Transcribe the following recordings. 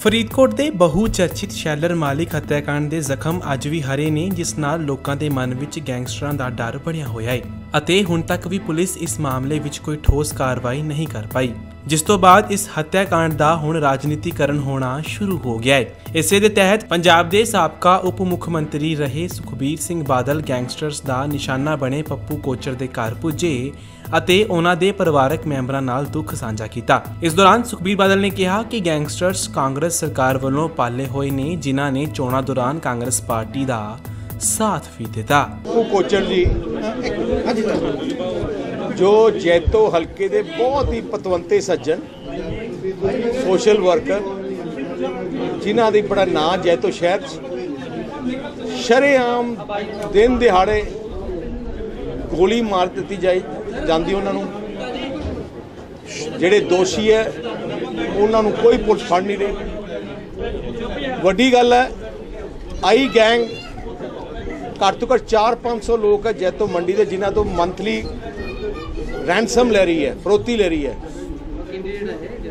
ਫਰੀਦਕੋਟ ਦੇ ਬਹੁ ਚਰਚਿਤ ਸ਼ੈਲਰ ਮਾਲਿਕ ਹੱਤਿਆਕਾਂਡ ਦੇ ਜ਼ਖਮ ਅੱਜ ਵੀ ਹਰੇ ਨੇ, ਜਿਸ ਨਾਲ ਲੋਕਾਂ ਦੇ ਮਨ ਵਿੱਚ ਗੈਂਗਸਟਰਾਂ ਦਾ ਡਰ ਬਣਿਆ ਹੋਇਆ ਹੈ ਅਤੇ ਹੁਣ ਤੱਕ ਵੀ ਪੁਲਿਸ ਇਸ ਮਾਮਲੇ ਵਿੱਚ ਕੋਈ ਠੋਸ ਕਾਰਵਾਈ ਨਹੀਂ ਕਰ ਪਾਈ, ਜਿਸ ਤੋਂ ਬਾਅਦ ਇਸ ਹੱਤਿਆਕਾਂਡ ਦਾ ਹੁਣ ਰਾਜਨੀਤੀਕਰਨ ਹੋਣਾ ਸ਼ੁਰੂ ਹੋ ਗਿਆ ਹੈ। ਇਸੇ ਦੇ ਤਹਿਤ ਪੰਜਾਬ ਦੇ ਸਾਬਕਾ ਉਪ ਮੁੱਖ ਮੰਤਰੀ ਰਹੇ ਸੁਖਬੀਰ ਸਿੰਘ ਬਾਦਲ ਗੈਂਗਸਟਰਸ ਦਾ ਨਿਸ਼ਾਨਾ ਬਣੇ ਪੱਪੂ ਕੋਚਰ ਦੇ ਘਰ ਪੁੱਜੇ ਅਤੇ ਉਹਨਾਂ ਦੇ ਪਰਿਵਾਰਕ ਮੈਂਬਰਾਂ ਨਾਲ ਦੁੱਖ ਸਾਂਝਾ ਕੀਤਾ। ਇਸ ਦੌਰਾਨ ਸੁਖਬੀਰ ਬਾਦਲ ਨੇ ਕਿਹਾ ਕਿ ਗੈਂਗਸਟਰਸ ਕਾਂਗਰਸ ਸਰਕਾਰ ਵੱਲੋਂ ਪਾਲੇ ਹੋਏ ਨੇ, ਜਿਨ੍ਹਾਂ ਨੇ ਚੋਣਾਂ ਦੌਰਾਨ ਕਾਂਗਰਸ ਪਾਰਟੀ ਦਾ ਸਾਥ ਵੀ ਦਿੱਤਾ। ਉਹ ਕੋਚਰ ਜੀ, ਜੋ ਜੈਤੋ ਹਲਕੇ ਦੇ ਬਹੁਤ ਹੀ ਪਤਵੰਤੇ ਸੱਜਣ, ਸੋਸ਼ਲ ਵਰਕਰ, ਜਿਨ੍ਹਾਂ ਦੀ ਬੜਾ ਨਾਂ ਜੈਤੋ ਸ਼ਹਿਰ 'ਚ, ਸ਼ਰੇਆਮ ਦਿਨ ਦਿਹਾੜੇ ਗੋਲੀ ਮਾਰ ਦਿੱਤੀ ਜਾਈ, ਜਾਂਦੀ ਉਹਨਾਂ ਨੂੰ। ਜਿਹੜੇ ਦੋਸ਼ੀ ਹੈ ਉਹਨਾਂ ਨੂੰ ਕੋਈ ਪੁਲਿਸ ਫੜ ਨਹੀਂ ਰਹੀ। ਵੱਡੀ ਗੱਲ ਹੈ ਆਈ ਗੈਂਗ ਘੱਟ ਤੋਂ ਘੱਟ 4-500 ਲੋਕ ਹੈ ਜੈਤੋ ਮੰਡੀ ਦੇ, ਜਿਨ੍ਹਾਂ ਤੋਂ ਮੰਥਲੀ ਰੈਂਸਮ ਲੈ ਰਹੀ ਹੈ, ਫਰੋਤੀ ਲੈ ਰਹੀ ਹੈ।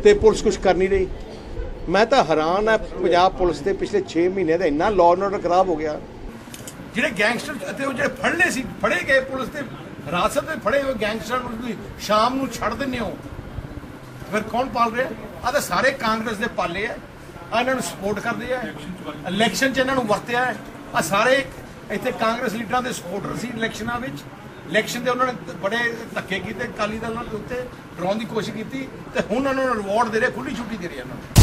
ਤੇ ਪੁਲਿਸ ਕੁਝ ਕਰ ਨਹੀਂ ਰਹੀ। ਮੈਂ ਤਾਂ ਹੈਰਾਨ ਹੈ, ਪੰਜਾਬ ਪੁਲਿਸ ਦੇ ਪਿਛਲੇ 6 ਮਹੀਨੇ ਦਾ ਇੰਨਾ ਲਾਅ ਐਂਡ ਆਰਡਰ ਖਰਾਬ ਹੋ ਗਿਆ। ਜਿਹੜੇ ਗੈਂਗਸਟਰ ਅਤੇ ਉਹ ਜਿਹੜੇ ਫੜਨੇ ਸੀ, ਫੜੇ ਗਏ ਪੁਲਿਸ ਦੇ ਹਿਰਾਸਤ ਵਿੱਚ ਫੜੇ ਹੋਏ ਗੈਂਗਸਟਰ ਨੂੰ ਤੁਸੀਂ ਸ਼ਾਮ ਨੂੰ ਛੱਡ ਦਿੰਦੇ ਹੋ। ਫਿਰ ਕੌਣ ਪਾਲ ਰਿਹਾ? ਆ ਤਾਂ ਸਾਰੇ ਕਾਂਗਰਸ ਦੇ ਪਾਲੇ ਆ ਆਹ ਇਹਨਾਂ ਨੂੰ ਸਪੋਰਟ ਕਰਦੇ ਆ ਇਲੈਕਸ਼ਨ 'ਚ ਇਹਨਾਂ ਨੂੰ ਵਰਤਿਆ ਹੈ। ਆ ਸਾਰੇ ਇੱਥੇ ਕਾਂਗਰਸ ਲੀਡਰਾਂ ਦੇ ਸਪੋਰਟਰ ਸੀ ਇਲੈਕਸ਼ਨਾਂ ਵਿੱਚ। ਇਲੈਕਸ਼ਨ ਦੇ ਉਹਨਾਂ ਨੇ ਬੜੇ ਧੱਕੇ ਕੀਤੇ, ਅਕਾਲੀ ਦਲ ਨਾਲ ਉੱਤੇ ਡਰਾਉਣ ਦੀ ਕੋਸ਼ਿਸ਼ ਕੀਤੀ ਤੇ ਹੁਣ ਉਹਨਾਂ ਨੂੰ ਰਿਵਾਰਡ ਦੇ ਰਹੇ, ਖੁੱਲੀ ਛੁੱਟੀ ਦੇ ਰਹੇ ਉਹਨਾਂ ਨੂੰ।